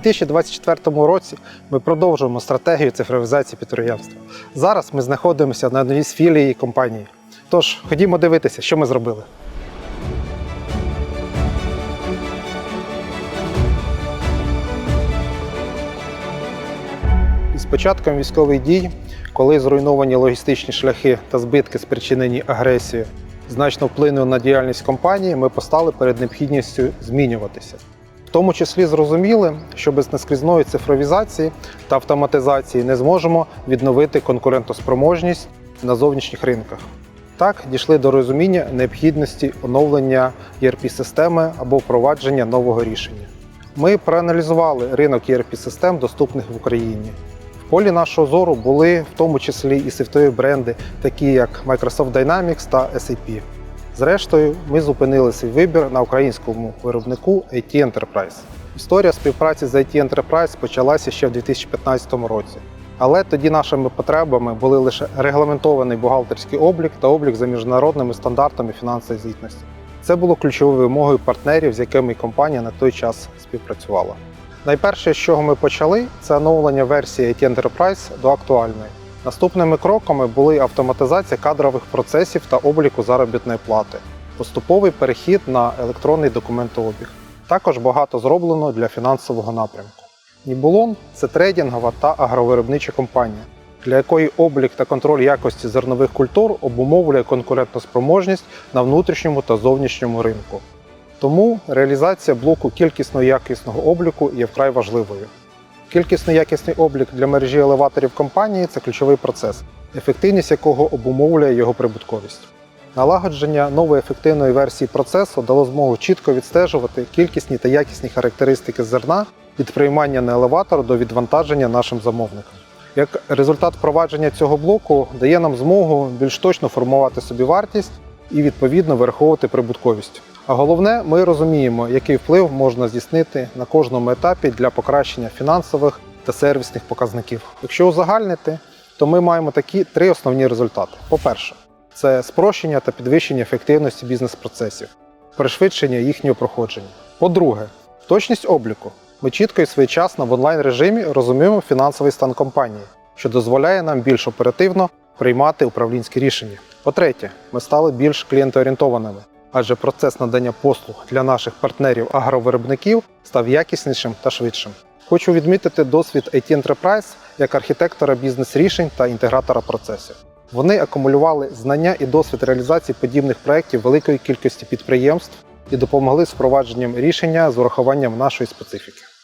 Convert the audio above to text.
2024 році ми продовжуємо стратегію цифровізації підприємства. Зараз ми знаходимося на одній з філії компанії. Тож ходімо дивитися, що ми зробили. Із початком військових дій, коли зруйновані логістичні шляхи та збитки, спричинені агресією, значно вплинули на діяльність компанії, ми постали перед необхідністю змінюватися. Тому числі зрозуміли, що без наскрізної цифровізації та автоматизації не зможемо відновити конкурентоспроможність на зовнішніх ринках. Так дійшли до розуміння необхідності оновлення ERP-системи або впровадження нового рішення. Ми проаналізували ринок ERP-систем, доступних в Україні. В полі нашого зору були в тому числі і світові бренди, такі як Microsoft Dynamics та SAP. Зрештою, ми зупинили свій вибір на українському виробнику IT Enterprise. Історія співпраці з IT Enterprise почалася ще в 2015 році. Але тоді нашими потребами були лише регламентований бухгалтерський облік та облік за міжнародними стандартами фінансової звітності. Це було ключовою вимогою партнерів, з якими компанія на той час співпрацювала. Найперше, з чого ми почали, це оновлення версії IT Enterprise до актуальної. Наступними кроками були автоматизація кадрових процесів та обліку заробітної плати, поступовий перехід на електронний документообіг. Також багато зроблено для фінансового напрямку. Нібулон це трейдингова та агровиробнича компанія, для якої облік та контроль якості зернових культур обумовлює конкурентоспроможність на внутрішньому та зовнішньому ринку. Тому реалізація блоку кількісно-якісного обліку є вкрай важливою. Кількісно-якісний облік для мережі елеваторів компанії це ключовий процес, ефективність якого обумовлює його прибутковість. Налагодження нової ефективної версії процесу дало змогу чітко відстежувати кількісні та якісні характеристики зерна від приймання на елеватор до відвантаження нашим замовникам. Як результат впровадження цього блоку дає нам змогу більш точно формувати собі вартість і відповідно вираховувати прибутковість. А головне, ми розуміємо, який вплив можна здійснити на кожному етапі для покращення фінансових та сервісних показників. Якщо узагальнити, то ми маємо такі три основні результати. По-перше, це спрощення та підвищення ефективності бізнес-процесів, пришвидшення їхнього проходження. По-друге, точність обліку. Ми чітко і своєчасно в онлайн режимі розуміємо фінансовий стан компанії, що дозволяє нам більш оперативно приймати управлінські рішення. По-третє, ми стали більш клієнтоорієнтованими, адже процес надання послуг для наших партнерів агровиробників став якіснішим та швидшим. Хочу відмітити досвід IT Enterprise як архітектора бізнес-рішень та інтегратора процесів. Вони акумулювали знання і досвід реалізації подібних проєктів великої кількості підприємств і допомогли з впровадженням рішення з урахуванням нашої специфіки.